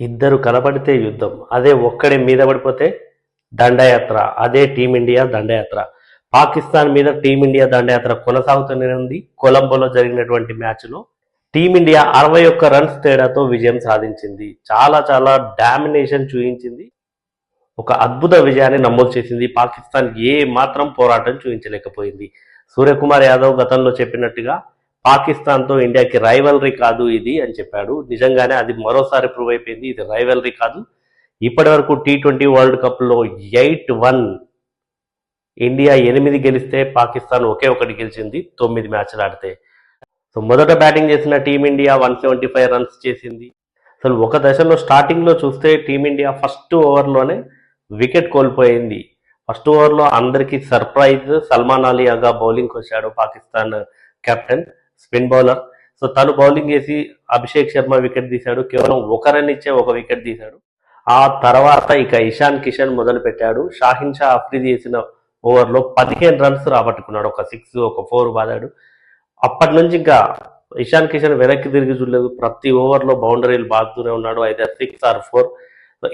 ఇద్దరు కనబడితే యుద్ధం. అదే ఒక్కడే మీద పడిపోతే దండయాత్ర. అదే టీమిండియా దండయాత్ర. పాకిస్తాన్ మీద టీమిండియా దండయాత్ర కొనసాగుతూనే ఉంది. కొలంబోలో జరిగినటువంటి మ్యాచ్లో టీమిండియా అరవై ఒక్క రన్స్ తేడాతో విజయం సాధించింది. చాలా చాలా డామినేషన్ చూపించింది. ఒక అద్భుత విజయాన్ని నమోదు చేసింది. పాకిస్తాన్ ఏ మాత్రం పోరాటం చూపించలేకపోయింది. సూర్యకుమార్ యాదవ్ గతంలో చెప్పినట్టుగా పాకిస్తాన్తో ఇండియాకి రైవలరీ కాదు ఇది అని చెప్పాడు. నిజంగానే అది మరోసారి ప్రూవ్ అయిపోయింది. ఇది రైవలరీ కాదు. ఇప్పటి వరకు టీ ట్వంటీ వరల్డ్ కప్లో ఎయిట్ వన్ ఇండియా ఎనిమిది గెలిస్తే పాకిస్తాన్ ఒకే ఒకటి గెలిచింది. తొమ్మిది మ్యాచ్లు ఆడితే. సో మొదట బ్యాటింగ్ చేసిన team India one seventy five runs చేసింది. అసలు ఒక దశలో స్టార్టింగ్లో చూస్తే టీమిండియా ఫస్ట్ ఓవర్లోనే వికెట్ కోల్పోయింది. ఫస్ట్ ఓవర్లో అందరికీ సర్ప్రైజ్ సల్మాన్ అలియాగా బౌలింగ్ వచ్చాడు Pakistan captain spin bowler. So తను బౌలింగ్ చేసి అభిషేక్ శర్మ వికెట్ తీశాడు. కేవలం ఒక రన్ ఇచ్చే ఒక వికెట్ తీశాడు. ఆ తర్వాత ఇక ఇషాన్ కిషన్ మొదలు పెట్టాడు. షాహిన్ షా అఫ్రీది చేసిన ఓవర్లో పదిహేను రన్స్ రాబట్టుకున్నాడు. ఒక సిక్స్ ఒక ఫోర్ బాదాడు. అప్పటి నుంచి ఇంకా ఇషాన్ కిషన్ వెనక్కి తిరిగి చూడలేదు. ప్రతి ఓవర్లో బౌండరీలు బాగుతూనే ఉన్నాడు. అయితే సిక్స్ ఆర్ ఫోర్.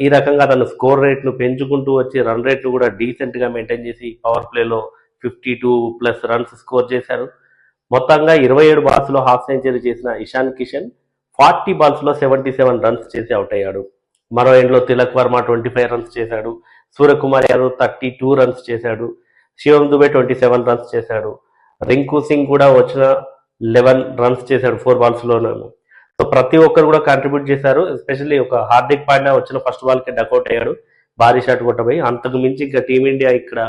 ఈ రకంగా తన స్కోర్ రేట్ను పెంచుకుంటూ వచ్చి రన్ రేట్ను కూడా డీసెంట్గా మెయింటైన్ చేసి పవర్ ప్లేలో fifty two plus runs score చేశారు. మొత్తంగా ఇరవై ఏడు బాల్స్లో హాఫ్ సెంచరీ చేసిన ఇషాన్ కిషన్ ఫార్టీ బాల్స్లో సెవెంటీ సెవెన్ రన్స్ చేసి అవుట్ అయ్యాడు. మరో ఎండ్లో Tilak Varma twenty five runs చేశాడు. Suryakumar Yadav thirty two runs చేశాడు. Shivam Dube twenty seven runs చేశాడు. రింకు సింగ్ కూడా వచ్చిన లెవెన్ రన్స్ చేశాడు ఫోర్ బాల్స్లోనూ సో ప్రతి ఒక్కరు కూడా కాంట్రిబ్యూట్ చేశారు. ఎస్పెషల్లీ ఒక హార్దిక్ పాండ్యా వచ్చిన ఫస్ట్ బాల్కి డకౌట్ అయ్యాడు. భారీ షాట్ కొట్టబోయి అంతకు మించి ఇంకా టీమిండియా ఇక్కడ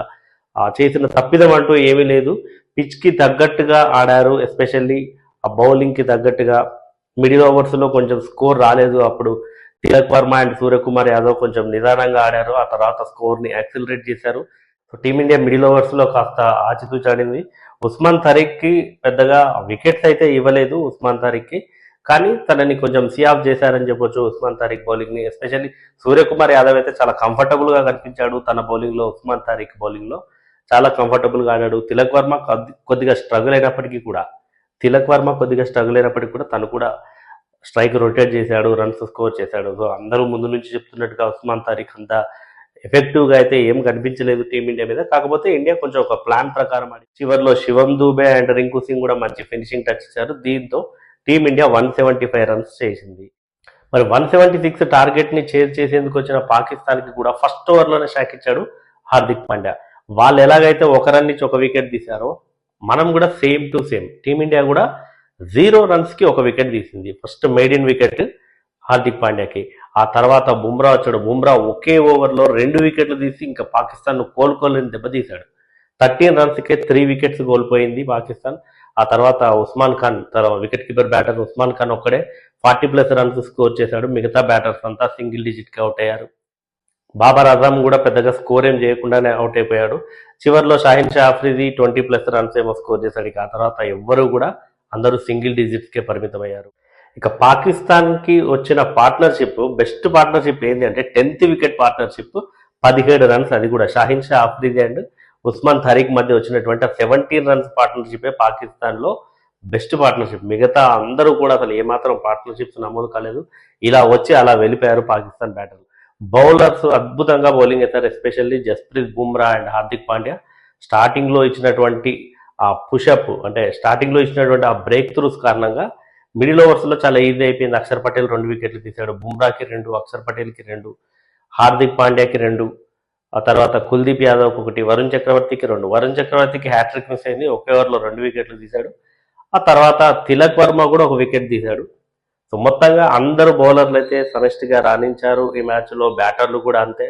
ఆ, చేసిన తప్పిదం అంటూ ఏమీ లేదు. పిచ్కి తగ్గట్టుగా ఆడారు ఎస్పెషల్లీ ఆ బౌలింగ్కి తగ్గట్టుగా. మిడిల్ ఓవర్స్లో కొంచెం స్కోర్ రాలేదు అప్పుడు. తిలక్ వర్మ అండ్ సూర్యకుమార్ యాదవ్ కొంచెం నిదానంగా ఆడారు. ఆ తర్వాత స్కోర్ని యాక్సిలరేట్ చేశారు. సో టీమిండియా మిడిల్ ఓవర్స్లో కాస్త ఆచితూచాడింది. ఉస్మాన్ తరీక్కి పెద్దగా వికెట్స్ అయితే ఇవ్వలేదు ఉస్మాన్ తరీక్కి. కానీ తనని కొంచెం సీ చేశారని చెప్పొచ్చు ఉస్మాన్ తారీఖ్ బౌలింగ్ని. ఎస్పెషల్లీ సూర్యకుమార్ యాదవ్ అయితే చాలా కంఫర్టబుల్గా కనిపించాడు తన బౌలింగ్లో ఉస్మాన్ తారీఖ్ బౌలింగ్లో. చాలా కంఫర్టబుల్గా ఆడాడు. తిలక్ వర్మ కొద్ది- కొద్దిగా స్ట్రగుల్ అయినప్పటికీ కూడా తిలక్ వర్మ కొద్దిగా స్ట్రగుల్ అయినప్పటికీ కూడా తను కూడా స్ట్రైక్ రొటేట్ చేశాడు రన్స్ స్కోర్ చేశాడు. సో అందరూ ముందు నుంచి చెప్తున్నట్టుగా ఉస్మాన్ తారీఖ్ అంతా ఎఫెక్టివ్గా అయితే ఏం కనిపించలేదు టీమిండియా మీద. కాకపోతే ఇండియా కొంచెం ఒక ప్లాన్ ప్రకారం ఆడి చివరిలో శివం దూబే అండ్ రింకు సింగ్ కూడా మంచి ఫినిషింగ్ టచ్ ఇచ్చారు. దీంతో team India one seventy five runs చేసింది. మరి వన్ సెవెంటీ సిక్స్ టార్గెట్ని చేర్ చేసేందుకు వచ్చిన పాకిస్తాన్కి కూడా ఫస్ట్ ఓవర్లోనే షాక్ ఇచ్చాడు హార్దిక్ పాండ్యా. వాళ్ళు ఎలాగైతే ఒక రన్ నుంచి ఒక వికెట్ తీశారో మనం కూడా same to same team India కూడా జీరో రన్స్కి ఒక వికెట్ తీసింది. First maiden wicket Hardik పాండ్యాకి. ఆ తర్వాత బుమ్రా వచ్చాడు. బుమ్రా ఒకే ఓవర్లో రెండు వికెట్లు తీసి ఇంకా పాకిస్తాన్ కోలుకోలేని దెబ్బతీశాడు థర్టీన్ రన్స్కే త్రీ వికెట్స్ కోల్పోయింది పాకిస్తాన్. ఆ తర్వాత ఉస్మాన్ ఖాన్ తర్వాత wicket keeper batter Usman Khan ఒక్కడే. ఫార్టీ ప్లస్ రన్స్ స్కోర్ చేశాడు. మిగతా బ్యాటర్స్ అంతా సింగిల్ డిజిట్కి అవుట్ అయ్యారు. బాబర్ అజమ్ కూడా పెద్దగా స్కోర్ ఏం చేయకుండానే అవుట్ అయిపోయాడు. చివరిలో Shaheen Shah Afridi twenty plus runs ఏమో స్కోర్ చేశాడు. ఇక ఆ తర్వాత ఎవ్వరూ కూడా అందరూ సింగిల్ డిజిట్స్కే పరిమితమయ్యారు. ఇక పాకిస్తాన్కి వచ్చిన పార్ట్నర్షిప్ బెస్ట్ పార్ట్నర్షిప్ ఏంటి అంటే టెన్త్ వికెట్ పార్ట్నర్షిప్ పదిహేడు రన్స్ అది కూడా. షాహిన్ షా ఆఫ్రిది అండ్ ఉస్మాన్ తరీక్ మధ్య వచ్చినటువంటి సెవెంటీన్ రన్స్ పార్ట్నర్షిపే పాకిస్తాన్లో బెస్ట్ పార్ట్నర్షిప్ మిగతా అందరూ కూడా అసలు ఏమాత్రం పార్ట్నర్షిప్స్ నమోదు కాలేదు. ఇలా వచ్చి అలా వెళ్ళిపోయారు పాకిస్తాన్ బ్యాటర్లు బౌలర్స్ అద్భుతంగా బౌలింగ్ చేశారు ఎస్పెషల్లీ జస్ప్రీత్ బుమ్రా అండ్ హార్దిక్ పాండ్యా. స్టార్టింగ్లో ఇచ్చినటువంటి ఆ పుషప్ అంటే స్టార్టింగ్లో ఇచ్చినటువంటి ఆ బ్రేక్ త్రూస్ కారణంగా మిడిల్ ఓవర్స్లో చాలా ఈజీ అయిపోయింది. అక్షర్ పటేల్ రెండు వికెట్లు తీశాడు. బుమ్రాకి రెండు అక్షర్ పటేల్కి రెండు హార్దిక్ పాండ్యాకి రెండు ఆ తర్వాత కుల్దీప్ యాదవ్ ఒకటి వరుణ్ చక్రవర్తికి రెండు. వరుణ్ చక్రవర్తికి హ్యాట్రిక్ మిస్ అయింది. ఒకే ఓవర్లో రెండు వికెట్లు తీశాడు. ఆ తర్వాత తిలక్ వర్మ కూడా ఒక వికెట్ తీశాడు. సో మొత్తంగా అందరు బౌలర్లు అయితే సమిష్టిగా రాణించారు. ఈ మ్యాచ్లో బ్యాటర్లు కూడా అంతే.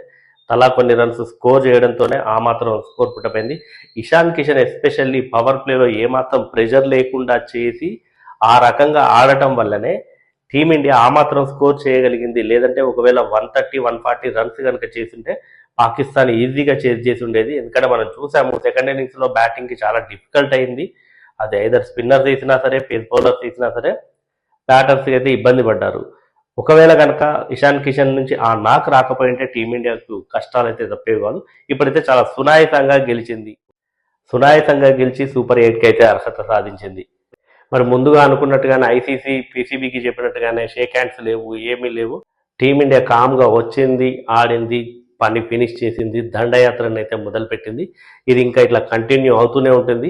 తలా కొన్ని రన్స్ స్కోర్ చేయడంతోనే ఆ మాత్రం స్కోర్ పుట్టపోయింది ఇషాన్ కిషన్ ఎస్పెషల్లీ పవర్ ప్లేలో ఏమాత్రం ప్రెషర్ లేకుండా చేసి ఆ రకంగా ఆడటం వల్లనే టీమిండియా ఆ మాత్రం స్కోర్ చేయగలిగింది. లేదంటే ఒకవేళ one thirty one forty runs కనుక చేస్తుంటే పాకిస్తాన్ ఈజీగా చేసి చేసి ఉండేది. ఎందుకంటే మనం చూసాము సెకండ్ ఇన్నింగ్స్లో బ్యాటింగ్కి చాలా డిఫికల్ట్ అయింది. అది ఐదర్ స్పిన్నర్స్ వేసినా సరే పేస్ బౌలర్స్ వేసినా సరే బ్యాటర్స్ అయితే ఇబ్బంది పడ్డారు. ఒకవేళ కనుక ఇషాన్ కిషన్ నుంచి ఆ నాక్ రాకపోయింటే టీమిండియాకు కష్టాలు అయితే తప్పేవి కాదు ఇప్పుడైతే చాలా సునాయసంగా గెలిచింది. సునాయసంగా గెలిచి సూపర్ ఎయిట్కి అయితే అర్హత సాధించింది. మరి ముందుగా అనుకున్నట్టుగానే ఐసీసీ పీసీబీకి చెప్పినట్టుగానే షేక్ హ్యాండ్స్ లేవు ఏమీ లేవు. టీమిండియా కామ్గా వచ్చింది ఆడింది పని ఫినిష్ చేసింది దండయాత్రను అయితే మొదలుపెట్టింది. ఇది ఇంకా ఇట్లా కంటిన్యూ అవుతూనే ఉంటుంది.